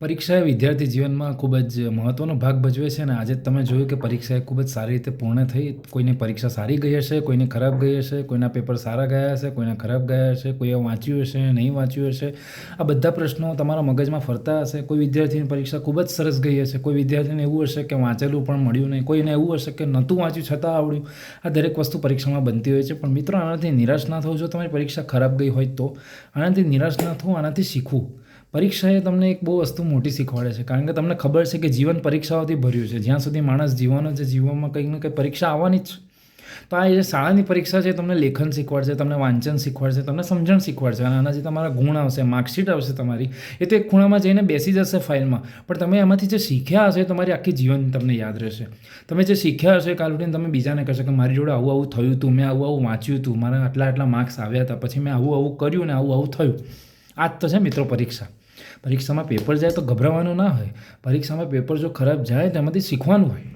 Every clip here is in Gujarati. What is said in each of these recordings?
પરીક્ષા એ વિદ્યાર્થી જીવનમાં ખૂબ જ મહત્ત્વનો ભાગ ભજવે છે અને આજે તમે જોયું કે પરીક્ષા એ ખૂબ જ સારી રીતે પૂર્ણ થઈ. કોઈની પરીક્ષા સારી ગઈ હશે, કોઈને ખરાબ ગઈ હશે, કોઈના પેપર સારા ગયા હશે, કોઈના ખરાબ ગયા હશે, કોઈએ વાંચ્યું હશે, નહીં વાંચ્યું હશે. આ બધા પ્રશ્નો તમારા મગજમાં ફરતા હશે. કોઈ વિદ્યાર્થીની પરીક્ષા ખૂબ જ સરસ ગઈ હશે. કોઈ વિદ્યાર્થીને એવું હશે કે વાંચેલું પણ મળ્યું નહીં. કોઈને એવું હશે કે નહોતું વાંચ્યું છતાં આવડ્યું. આ દરેક વસ્તુ પરીક્ષામાં બનતી હોય છે. પણ મિત્રો, આનાથી નિરાશ ના થવું જો તમારી પરીક્ષા ખરાબ ગઈ હોય તો. આનાથી નિરાશ ના થવું, આનાથી શીખવું. પરીક્ષા એ તમને એક બહુ વસ્તુ મોટી શીખવાડે છે. કારણ કે તમને ખબર છે કે જીવન પરીક્ષાઓથી ભર્યું છે. જ્યાં સુધી માણસ જીવવાનો છે, જીવનમાં કંઈક ને કંઈક પરીક્ષા આવવાની જ તો આ જે શાળાની પરીક્ષા છે તમને લેખન શીખવાડશે, તમને વાંચન શીખવાડશે, તમને સમજણ શીખવાડશે અને આનાથી તમારા ગુણ આવશે, માર્કશીટ આવશે તમારી. એ તો એક ખૂણામાં જઈને બેસી જશે ફાઇલમાં. પણ તમે એમાંથી જે શીખ્યા હશે તમારી આખી જીવન તમને યાદ રહેશે. તમે જે શીખ્યા હશે કાલ ઉઠીને તમે બીજાને કહેશો કે મારી જોડે આવું આવું થયું હતું મેં આવું આવું વાંચ્યું હતું મારા આટલા આટલા માર્ક્સ આવ્યા હતા, પછી મેં આવું આવું કર્યું ને આવું આવું થયું. આ જ તો છે મિત્રો પરીક્ષા. પરીક્ષામાં પેપર જાય તો ગભરાવાનું ના હોય. પરીક્ષામાં પેપર જો ખરાબ જાય તો એમાંથી શીખવાનું હોય.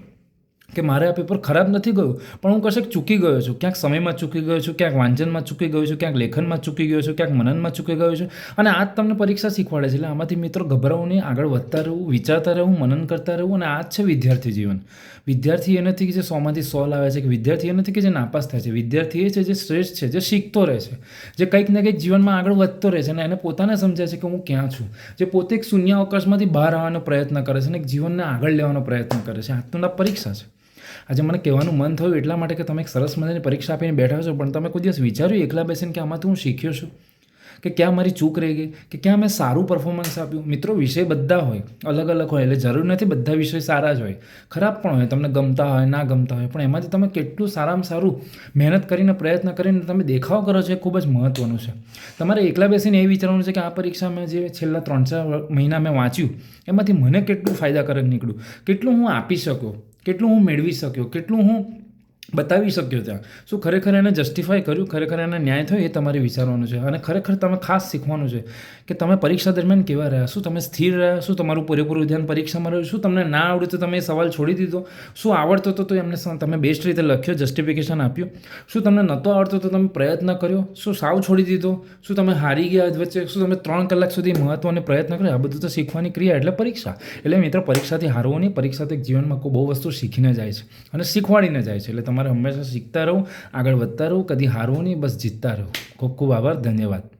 કે મારે આ પેપર ખરાબ નથી ગયું, પણ હું કશેક ચૂકી ગયો છું. ક્યાંક સમયમાં ચૂકી ગયો છું, ક્યાંક વાંચનમાં ચૂકી ગયો છું, ક્યાંક લેખનમાં ચૂકી ગયો છું, ક્યાંક મનનમાં ચૂકી ગયો છું. અને આ જ તમને પરીક્ષા શીખવાડે છે, એટલે આમાંથી મિત્રો ગભરાવું નહીં, આગળ વધતા રહેવું વિચારતા રહેવું મનન કરતા રહેવું અને આ જ છે વિદ્યાર્થી જીવન. વિદ્યાર્થી એ નથી કે જે સોમાંથી સો લાવે છે, કે વિદ્યાર્થી એ નથી કે જે નાપાસ થાય છે. વિદ્યાર્થી એ છે જે શ્રેષ્ઠ છે, જે શીખતો રહે છે, જે કંઈક ને કંઈક જીવનમાં આગળ વધતો રહે છે, અને એને પોતાને સમજાય છે કે હું ક્યાં છું. જે પોતે એક શૂન્ય અવકાશમાંથી બહાર આવવાનો પ્રયત્ન કરે છે, અને જીવનને આગળ લેવાનો પ્રયત્ન કરે છે. આ તો પરીક્ષા છે. આજે મને કહેવાનું મન થયું એટલા માટે કે તમે એક સરસ મજાની પરીક્ષા આપીને બેઠા છો, પણ તમે કોઈ દિવસ વિચાર્યું એકલા બેસીને કે આમાંથી હું શીખ્યો છું? કે ક્યાં મારી ચૂક રહી ગઈ? કે ક્યાં મેં સારું પરફોર્મન્સ આપ્યું? મિત્રો, વિષય બધા હોય, અલગ અલગ હોય, એટલે જરૂર નથી બધા વિષય સારા જ હોય. ખરાબ પણ હોય, તમને ગમતા હોય, ના ગમતા હોય, પણ એમાંથી તમે કેટલું સારામાં સારું મહેનત કરીને પ્રયત્ન કરીને તમે દેખાવ કરો છો, એ ખૂબ જ મહત્ત્વનું છે. તમારે એકલા બેસીને એ વિચારવાનું છે કે આ પરીક્ષા મેં જે છેલ્લા ત્રણ ચાર મહિના મેં વાંચ્યું, એમાંથી મને કેટલું ફાયદાકારક નીકળ્યું? કેટલું હું આપી શક્યો કેટલું હું મેળવી શક્યો? કેટલું હું બતાવી શક્યો ત્યાં. શું ખરેખર એને જસ્ટિફાય કર્યું, ખરેખર એને ન્યાય થયો, એ તમારે વિચારવાનું છે. અને ખરેખર તમે ખાસ શીખવાનું છે કે તમે પરીક્ષા દરમિયાન કેવા રહ્યા? શું તમે સ્થિર રહ્યા? શું તમારું પૂરેપૂરું ધ્યાન પરીક્ષામાં રહ્યું? શું તમને ના આવડ્યું તો તમે સવાલ છોડી દીધો? શું આવડતો હતો તો એમને તમે બેસ્ટ રીતે લખ્યો જસ્ટિફિકેશન આપ્યું? શું તમને નહોતો આવડતો તો તમે પ્રયત્ન કર્યો? શું સાવ છોડી દીધો? શું તમે હારી ગયા વચ્ચે? શું તમે ત્રણ કલાક સુધી મહત્વને પ્રયત્ન કર્યો? આ બધું તો શીખવાની ક્રિયા એટલે પરીક્ષા. એટલે મિત્રો, પરીક્ષાથી હારવું નહીં પરીક્ષાથી જીવનમાં બહુ વસ્તુ શીખીને જાય છે અને શીખવાડીને જાય છે. એટલે તમારે હંમેશા શીખતા રહો, આગળ વધતા રહો, કદી હારવું નહીં, બસ જીતતા રહો. ખૂબ ખૂબ આભાર, ધન્યવાદ.